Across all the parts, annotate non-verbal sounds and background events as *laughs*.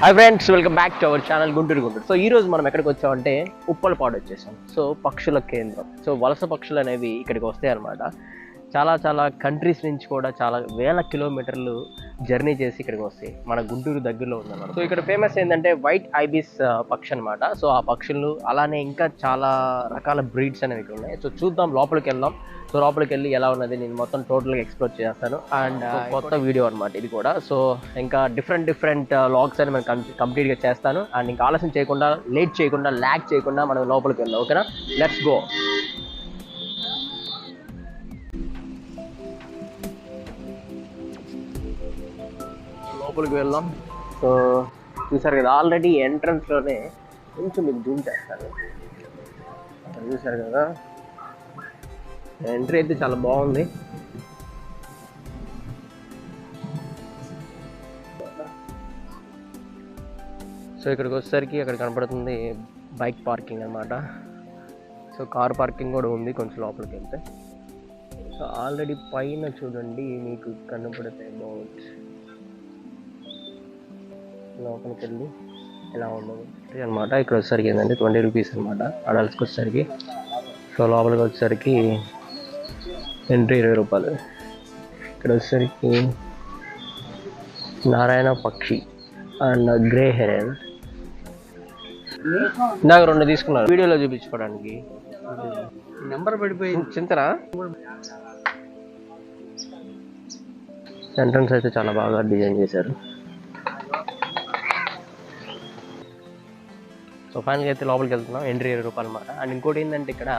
Hi friends welcome back to our channel Guntur Guntur so ఈ రోజు మనం ఎక్కడికి వచ్చామంటే ఉప్పలపాడు వచ్చేసాం. సో పక్షుల కేంద్రం. సో వలస పక్షులు అనేవి ఇక్కడికి వస్తాయి అనమాట చాలా చాలా కంట్రీస్ నుంచి కూడా చాలా వేల కిలోమీటర్లు జర్నీ చేసి ఇక్కడికి వస్తాయి మన గుంటూరు దగ్గరలో ఉందన్నమాట. సో ఇక్కడ ఫేమస్ ఏంటంటే వైట్ ఐబిస్ పక్షి అనమాట సో ఆ పక్షులు అలానే ఇంకా చాలా రకాల బ్రీడ్స్ అనేవి ఇక్కడ ఉన్నాయి. సో చూద్దాం లోపలికి వెళ్దాం. సో లోపలికి వెళ్ళి ఎలా ఉన్నది నేను మొత్తం టోటల్గా ఎక్స్ప్లోర్ చేస్తాను. అండ్ కొత్త వీడియో అనమాట ఇది కూడా. సో ఇంకా డిఫరెంట్ డిఫరెంట్ లాగ్స్ అని మనం కంప్లీట్గా చేస్తాను. అండ్ ఇంకా ఆలస్యం చేయకుండా లేట్ చేయకుండా ల్యాక్ చేయకుండా మనం లోపలికి వెళ్దాం ఓకేనా? లెట్స్ గో లోపలికి వెళ్దాం. సో చూసారు కదా ఆల్రెడీ ఎంట్రన్స్లోనే కొంచెం మీకు జూమ్ చేస్తారు. చూసారు కదా ఎంట్రీ అయితే చాలా బాగుంది. సో ఇక్కడికి వచ్చేసరికి అక్కడ కనపడుతుంది బైక్ పార్కింగ్ అన్నమాట. సో కార్ పార్కింగ్ కూడా ఉంది కొంచెం లోపలికి వెళ్తే. సో ఆల్రెడీ పైన చూడండి మీకు కనపడతాయి బోట్స్ లోపలికి వెళ్ళి ఎలా ఉండదు. అనమాట ఇక్కడ వచ్చేసరికి ఏంటంటే ట్వంటీ రూపీస్ అనమాట అడల్ట్స్కి వచ్చేసరికి సో లోపలికి వచ్చేసరికి ఎంట్రీ ఇరవై రూపాయలు. ఇక్కడ వచ్చేసరికి నారాయణ పక్షి అండ్ గ్రే హెరెన్. ఇందాక రెండు తీసుకున్నారు. వీడియోలో చూపించుకోవడానికి. నెంబర్ పడిపోయింది. చింతనా? ఎంట్రన్స్ అయితే చాలా బాగా డిజైన్ చేశారు. సో ఫైనల్గా అయితే లోపలికి వెళ్తున్నాం ఎంట్రీ ఇరవై రూపాయలు అనమాట అండ్ ఇంకోటి ఏంటంటే ఇక్కడ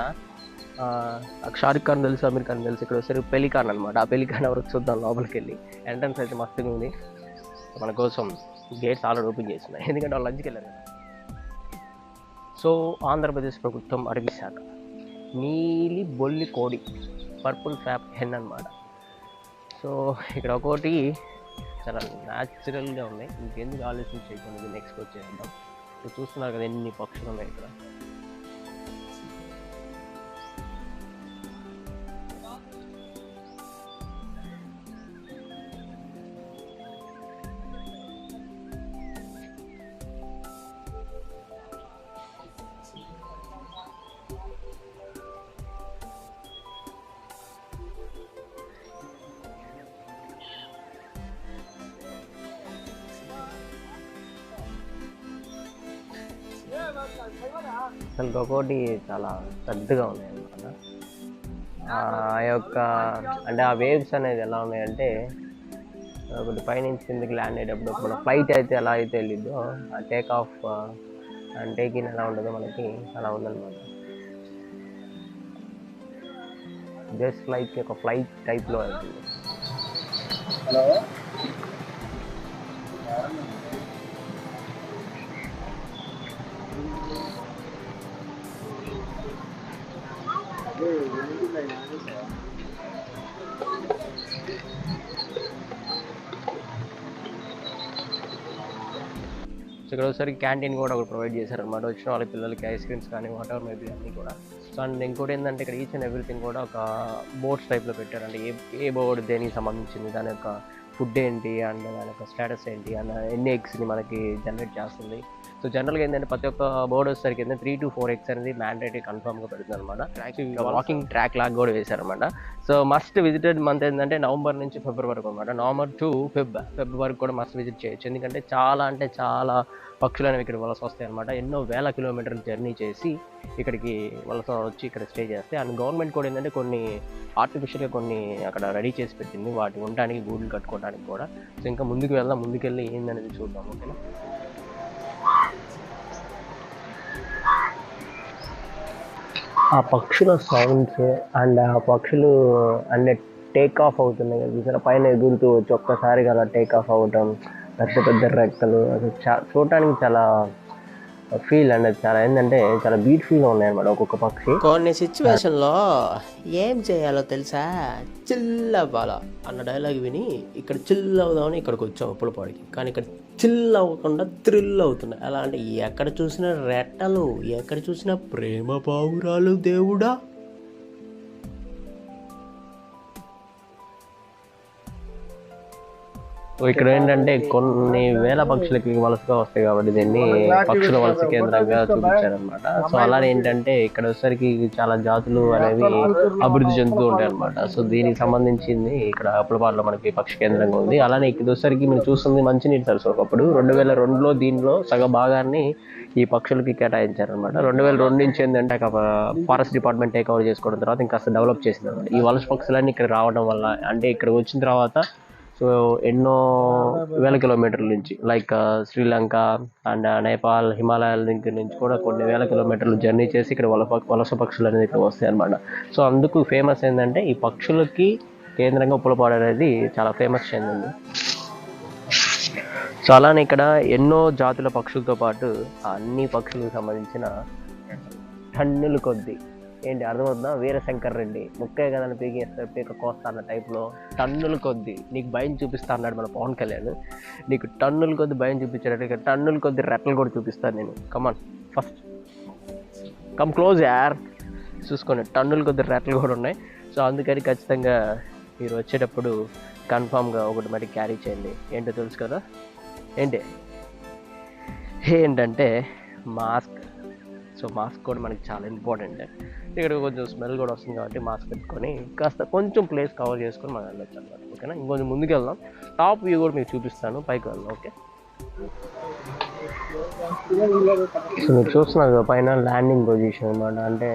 షారుఖ్ ఖాన్ తెలుసు అమీర్ ఖాన్ తెలుసు ఇక్కడ వచ్చారు పెలికాన్ అనమాట ఆ పెలికాన్ ఎవరు చూద్దాం లోపలికి వెళ్ళి. ఎంట్రన్స్ అయితే మస్తుగా ఉంది. మన కోసం గేట్స్ ఆల్రెడీ ఓపెన్ చేస్తున్నాయి. *laughs* ఎందుకంటే వాళ్ళు లంచ్కి వెళ్ళారు కదా. సో ఆంధ్రప్రదేశ్ ప్రభుత్వం అడవి శాఖ నీలి బొల్లి కోడి పర్పుల్ ఫ్యాప్ హెన్ అనమాట సో ఇక్కడ ఒకటి చాలా న్యాచురల్గా ఉన్నాయి ఇంకెందుకు ఆలోచన చేయకుండా వచ్చేద్దాం. ఎక్స్పోజ్ చూస్తున్నారు కదా ఎన్ని పక్షులు ఉన్నాయి ఇక్కడ. అసలు ఒక్కొక్కటి చాలా పెద్దగా ఉన్నాయి అన్నమాట ఆ యొక్క అంటే ఆ వేవ్స్ అనేది ఎలా ఉన్నాయంటే ఒకటి పైనుంచి కిందకి ల్యాండ్ అయ్యేటప్పుడు మన ఫ్లైట్ అయితే ఎలా అయితే వెళ్ళిద్దో ఆ take off and take in ఎలా ఉండదో మనకి అలా ఉందన్నమాట. జస్ట్ లైక్ ఒక ఫ్లైట్ టైప్లో అవుతుంది హలో సో ఇక్కడ ఒకసారి క్యాంటీన్ కూడా ఒకటి ప్రొవైడ్ చేశారనమాట వచ్చిన వాళ్ళ పిల్లలకి ఐస్ క్రీమ్స్ కానీ వాటర్ మేబీ అన్నీ కూడా. సో అండ్ ఇంకోటి ఏంటంటే ఇక్కడ ఈచ్ అండ్ ఎవ్రీథింగ్ కూడా ఒక బోర్డ్స్ టైప్లో పెట్టారంటే ఏ ఏ బోర్డు దేనికి సంబంధించింది? దాని యొక్క ఫుడ్ ఏంటి? అండ్ దాని యొక్క స్టేటస్ ఏంటి? అండ్ ఎన్ని ఎగ్స్ని మనకి జనరేట్ చేస్తుంది? సో జనరల్గా ఏంటంటే ప్రతి ఒక్క బోర్డు వచ్చేసరికి ఏంటంటే త్రీ టు ఫోర్ ఎగ్స్ అనేది మ్యాండేటరీ కన్ఫర్మ్గా పెడుతుంది అనమాట వాకింగ్ ట్రాక్ లాగా కూడా వేశారనమాట సో మస్ట్ విజిటెడ్ మంత్ ఏంటంటే నవంబర్ నుంచి ఫిబ్రవరి వరకు అనమాట నవంబర్ టు ఫిబ్ ఫిబ్ వరకు కూడా మస్ట్ విజిట్ చేయొచ్చు. ఎందుకంటే చాలా అంటే చాలా పక్షులు అనేవి ఇక్కడ వలస వస్తాయి అనమాట ఎన్నో వేల కిలోమీటర్లు జర్నీ చేసి ఇక్కడికి వలస వచ్చి ఇక్కడ స్టే చేస్తాయి అండ్ గవర్నమెంట్ కూడా ఏంటంటే కొన్ని ఆర్టిఫిషియల్గా కొన్ని అక్కడ రెడీ చేసి పెట్టింది. వాటి ఉండడానికి గూడులు కట్టుకోవడానికి కూడా. సో ఇంకా ముందుకు వెళ్దాం ముందుకెళ్ళి ఏందనేది చూద్దాం ఓకేనా? ఆ పక్షుల సౌండ్స్ అండ్ ఆ పక్షులు అంటే టేక్ ఆఫ్ అవుతున్నాయి కదా చూసారా? పైన ఎగురుతూ వచ్చి ఒక్కసారిగా అలా టేక్ ఆఫ్ అవ్వటం పెద్ద పెద్ద రెక్కలు అది చా చూడటానికి చాలా ఫీల్ అనేది చాలా ఏంటంటే చాలా బ్యూటిఫుల్గా ఉన్నాయి అనమాట ఒక్కొక్క పక్షి. కొన్ని సిచ్యువేషన్లో ఏం చేయాలో తెలుసా? చిల్ అన్న డైలాగ్ విని ఇక్కడ చిల్ అవుదామని ఇక్కడికి వచ్చాం ఉప్పులపాడికి కానీ ఇక్కడ చిల్ అవ్వకుండా థ్రిల్ అవుతున్నాయి. ఎలా అంటే ఎక్కడ చూసినా రెట్టలు ఎక్కడ చూసినా ప్రేమ పావురాలు దేవుడా? ఇక్కడ ఏంటంటే కొన్ని వేల పక్షులకి వలసగా వస్తాయి కాబట్టి దీన్ని పక్షుల వలస కేంద్రంగా చూపించారనమాట సో అలానే ఏంటంటే ఇక్కడ వచ్చేసరికి చాలా జాతులు అనేవి అభివృద్ధి చెందుతూ ఉంటాయి అనమాట సో దీనికి సంబంధించింది ఇక్కడ అప్పులపాట్లో మనకి పక్షి కేంద్రంగా ఉంది. అలానే ఇక్కడ వచ్చేసరికి మీరు చూస్తుంది మంచినీటి సరస్సు ఒకప్పుడు. రెండు వేల రెండులో దీనిలో సగ భాగాన్ని ఈ పక్షులకి కేటాయించారనమాట రెండు వేల రెండు నుంచి ఏంటంటే ఫారెస్ట్ డిపార్ట్మెంట్ టేక్ ఓవర్ చేసుకోవడం తర్వాత ఇంకా డెవలప్ చేసింది అనమాట ఈ వలస పక్షులన్నీ ఇక్కడ రావడం వల్ల అంటే ఇక్కడ వచ్చిన తర్వాత సో ఎన్నో వేల కిలోమీటర్ల నుంచి లైక్ శ్రీలంక అండ్ నేపాల్ హిమాలయాల దగ్గర నుంచి కూడా కొన్ని వేల కిలోమీటర్లు జర్నీ చేసి ఇక్కడ వలస వలస పక్షులు అనేది ఇక్కడ వస్తాయి అనమాట సో అందుకు ఫేమస్ ఏంటంటే ఈ పక్షులకి కేంద్రంగా పులపాడు అనేది చాలా ఫేమస్ చెందింది. సో అలానే ఇక్కడ ఎన్నో జాతుల పక్షులతో పాటు అన్ని పక్షులకు సంబంధించిన టన్నుల కొద్ది. ఏంటి అర్థమవుతుందా? వీరశంకర్ రెడ్డి. ముక్కే కదని పీకేస్తారు పీక కోస్తా అన్న టైప్లో టన్నుల కొద్ది నీకు భయం చూపిస్తా అన్నాడు మన పవన్ కళ్యాణ్. నీకు టన్నుల కొద్ది భయం చూపించాడు ఇక టన్నుల కొద్ది రెట్టలు కూడా చూపిస్తాను నేను. Come on first come close యార్ చూసుకోండి టన్నుల కొద్ది రెట్టలు కూడా ఉన్నాయి. సో అందుకని ఖచ్చితంగా మీరు వచ్చేటప్పుడు కన్ఫామ్గా ఒకటి మరి క్యారీ చేయండి. ఏంటో తెలుసు కదా? ఏంటి? ఏంటంటే మాస్క్. సో మాస్క్ కూడా మనకి చాలా ఇంపార్టెంట్. ఇక్కడ కొంచెం స్మెల్ కూడా వస్తుంది కాబట్టి మాస్క్ పెట్టుకొని కాస్త కొంచెం ప్లేస్ కవర్ చేసుకొని మనం వెళ్ళొచ్చు అనమాట ఓకేనా? ఇంకొంచెం ముందుకు వెళ్దాం. టాప్ వ్యూ కూడా మీకు చూపిస్తాను పైకి వెళ్దాం ఓకే? సో మీరు చూస్తున్నారు పైన ల్యాండింగ్ పొజిషన్ అనమాట అంటే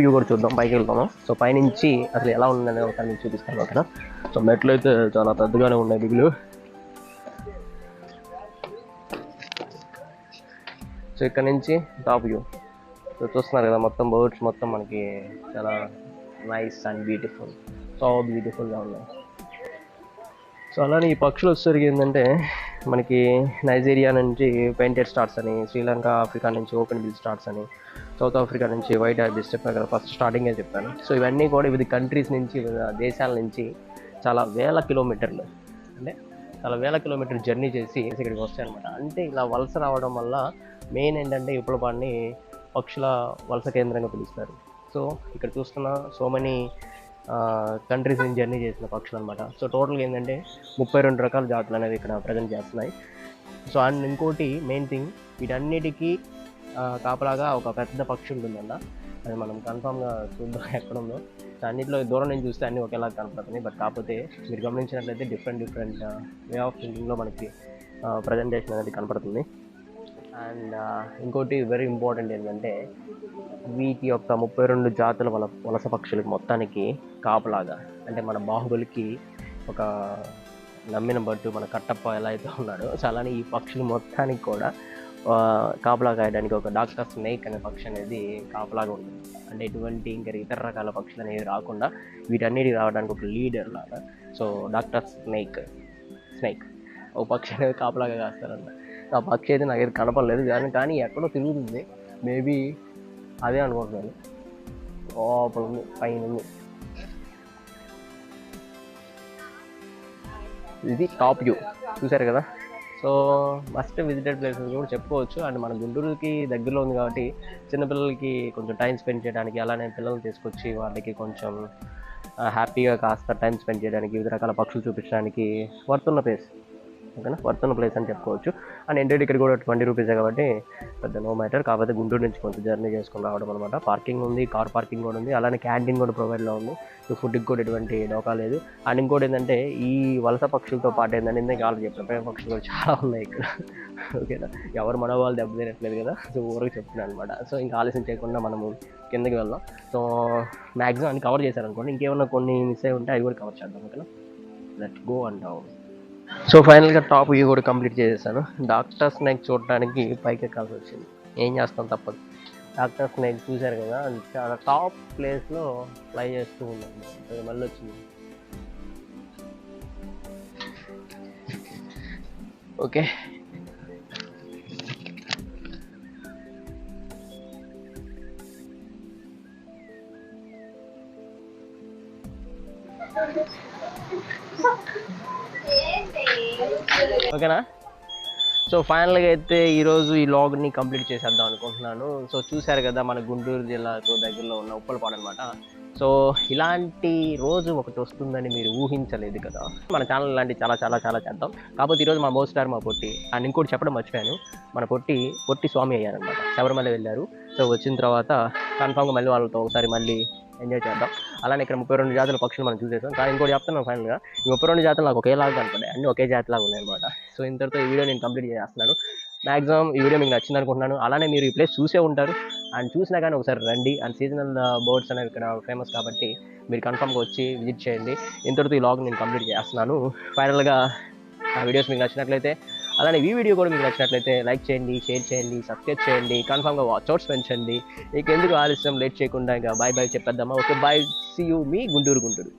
వ్యూ కూడా చూద్దాం పైకి వెళ్దాము? సో పైనుంచి అసలు ఎలా ఉందని ఒకసారి నేను చూపిస్తాను ఓకేనా? సో మెట్లు అయితే చాలా పెద్దగానే ఉన్నాయి దిగులు. సో ఇక్కడ నుంచి టాప్ వ్యూ. సో చూస్తున్నారు కదా మొత్తం బర్డ్స్ మొత్తం మనకి చాలా నైస్ అండ్ బ్యూటిఫుల్ సో బ్యూటిఫుల్గా ఉన్నాయి. సో అలానే ఈ పక్షులు వచ్చేసరికి ఏంటంటే మనకి నైజీరియా నుంచి పెయింటెడ్ స్టార్స్ అని శ్రీలంక ఆఫ్రికా నుంచి ఓపెన్ బిల్ స్టార్స్ అని సౌత్ ఆఫ్రికా నుంచి వైట్ ఐబిస్ చెప్పాను కదా ఫస్ట్ స్టార్టింగే చెప్పాను. సో ఇవన్నీ కూడా వివిధ కంట్రీస్ నుంచి వివిధ దేశాల నుంచి చాలా వేల కిలోమీటర్లు అంటే చాలా వేల కిలోమీటర్ జర్నీ చేసి ఇక్కడికి వస్తాయి అనమాట అంటే ఇలా వలస రావడం వల్ల మెయిన్ ఏంటంటే ఇప్పుడు వాడిని పక్షుల వలస కేంద్రంగా పిలుస్తారు. సో ఇక్కడ చూస్తున్న సో మెనీ కంట్రీస్ నుంచి జర్నీ చేసిన పక్షులు అనమాట సో టోటల్గా ఏంటంటే ముప్పై రెండు రకాల జాతులు అనేవి ఇక్కడ ప్రజెంట్ చేస్తున్నాయి. సో అండ్ ఇంకోటి మెయిన్ థింగ్ వీటన్నిటికీ కాపలాగా ఒక పెద్ద పక్షి ఉంటుందంట అది మనం కన్ఫామ్గా చూద్దాం *laughs* ఎక్కడ ఉందో అన్నింటిలో దూరం నుంచి చూస్తే అన్నీ ఒకేలా కనపడుతున్నాయి. బట్ కాకపోతే మీరు గమనించినట్లయితే డిఫరెంట్ డిఫరెంట్ వే ఆఫ్ థింకింగ్లో మనకి ప్రజెంటేషన్ అనేది కనపడుతుంది. అండ్ uh, ఇంకోటి వెరీ ఇంపార్టెంట్ ఏంటంటే వీటి యొక్క ముప్పై రెండు జాతుల వల వలస పక్షులకి మొత్తానికి కాపలాగా అంటే మన బాహుబలికి ఒక నమ్మిన బట్టు మన కట్టప్ప ఎలా అయితే ఉన్నాడో సో అలానే ఈ పక్షులు మొత్తానికి కూడా కాపలా కాయడానికి ఒక డాక్టర్ స్నేక్ అనే పక్షి అనేది కాపలాగా ఉంటుంది. అంటే ఎటువంటి ఇంకా ఇతర రకాల పక్షులు అనేవి రాకుండా వీటన్నిటి రావడానికి ఒక లీడర్ లాగా. So darter snake snake. ఒక పక్షి అనేది కాపలాగా కాస్తారంట. ఆ పక్షి అయితే నాకు అయితే కనపడలేదు కానీ కానీ ఎక్కడో తిరుగుతుంది. మేబీ అదే అనుకుంటున్నాను. లోపల ఉంది పైన ఉంది. ఇది టాప్ వ్యూ. చూసారు కదా? సో మస్ట్ విజిటెడ్ ప్లేసెస్ కూడా చెప్పుకోవచ్చు. అండ్ మన గుంటూరుకి దగ్గరలో ఉంది కాబట్టి చిన్నపిల్లలకి కొంచెం టైం స్పెండ్ చేయడానికి అలానే పిల్లల్ని తీసుకొచ్చి వాళ్ళకి కొంచెం హ్యాపీగా కాస్త టైం స్పెండ్ చేయడానికి వివిధ రకాల పక్షులు చూపించడానికి వర్త్ ఉన్న ప్లేస్ ఓకేనా వర్త్ ఉన్న ప్లేస్ అని చెప్పుకోవచ్చు. అండ్ ఎంట్రీ టికెట్ కూడా ట్వంటీ రూపీసే కాబట్టి పెద్ద నో మ్యాటర్ కాకపోతే గుంటూరు నుంచి కొంచెం జర్నీ చేసుకొని రావడం అనమాట పార్కింగ్ ఉంది కార్ పార్కింగ్ కూడా ఉంది. అలానే క్యాంటీన్ కూడా ప్రొవైడ్లో ఉంది. ఫుడ్కి కూడా ఎటువంటి డోకా లేదు. అండ్ ఇంకోటి ఏంటంటే ఈ వలస పక్షులతో పాటు ఏంటంటే ఇందాక వాళ్ళు చెప్పిన ప్రేమ పక్షులు చాలా ఉన్నాయి ఇక్కడ. ఓకేనా ఎవరు మనోభావాలు దెబ్బతినట్లేదు కదా? సో ఊరికి చెప్తున్నాను అనమాట సో ఇంకా ఆలస్యం చేయకుండా మనము కిందకి వెళ్దాం. సో మ్యాక్సిమం అన్ని కవర్ చేశారనుకోండి. ఇంకేమైనా కొన్ని మిస్ అయి ఉంటే అవి కూడా కవర్ చేద్దాం. ఓకేనా లెట్ గో అంటాం సో ఫైనల్గా టాప్ వ్యూ కూడా కంప్లీట్ చేసేసాను. డాక్టర్ స్నేక్ చూడడానికి పైకి ఎక్కాల్సి వచ్చింది. ఏం చేస్తాం తప్పదు. డాక్టర్ స్నేక్ చూశారు కదా అది చాలా టాప్ ప్లేస్లో ఫ్లై చేస్తూ ఉన్నాను అది మళ్ళీ వచ్చింది. ఓకే ఓకేనా? సో ఫైనల్గా అయితే ఈరోజు ఈ లాగ్ని కంప్లీట్ చేసేద్దాం అనుకుంటున్నాను. సో చూశారు కదా మన గుంటూరు జిల్లాకు దగ్గరలో ఉన్న ఉప్పలపాడు అనమాట సో ఇలాంటి రోజు ఒకటి వస్తుందని మీరు ఊహించలేదు కదా. మన ఛానల్ ఇలాంటి చాలా చాలా చాలా చేద్దాం. కాకపోతే ఈరోజు మా మోస్ట్ స్టార్ మా పొట్టి అండ్ ఇంకోటి చెప్పడం మర్చిపోయాను. మన పొట్టి పొట్టి స్వామి అయ్యారనమాట శబరిమల వెళ్ళారు. సో వచ్చిన తర్వాత కన్ఫామ్గా మళ్ళీ వాళ్ళతో ఒకసారి మళ్ళీ ఎంజాయ్ చేద్దాం. అలానే ఇక్కడ ముప్పై రెండు జాతుల పక్షులు మనం చూసేసాం. కానీ ఇంకోటి చెప్తున్నాను ఫైనల్గా ఈ ముప్పై రెండు జాతులు నాకు ఒకేలాగా కనపడాయి అన్నీ ఒకే జాతిలాగా ఉన్నాయన్నమాట. సో ఇంతటితో ఈ వీడియో నేను కంప్లీట్ చేస్తున్నాను మాక్సిమం ఈ వీడియో మీకు నచ్చింది అనుకుంటున్నాను. అలానే మీరు ఈ ప్లేస్ చూసే ఉంటారు. అండ్ చూసినా కానీ ఒకసారి రండి. అండ్ సీజనల్ బర్డ్స్ అనేవి ఇక్కడ ఫేమస్ కాబట్టి మీరు కన్ఫామ్గా వచ్చి విజిట్ చేయండి. ఇంతటితో ఈ లాగ్ నేను కంప్లీట్ చేస్తున్నాను. ఫైనల్గా ఆ వీడియోస్ మీకు నచ్చినట్లయితే అలానే ఈ వీడియో కూడా మీకు నచ్చినట్లయితే లైక్ చేయండి షేర్ చేయండి సబ్స్క్రైబ్ చేయండి కన్ఫామ్గా వాచ్ అవుట్స్ పెంచండి. మీకు ఎందుకు ఆలస్యం లేట్ చేయకుండా ఇంకా బాయ్ బాయ్ చెప్పేద్దామా? ఓకే బాయ్ సీ యూ మీ గుంటూరు గుంటూరు.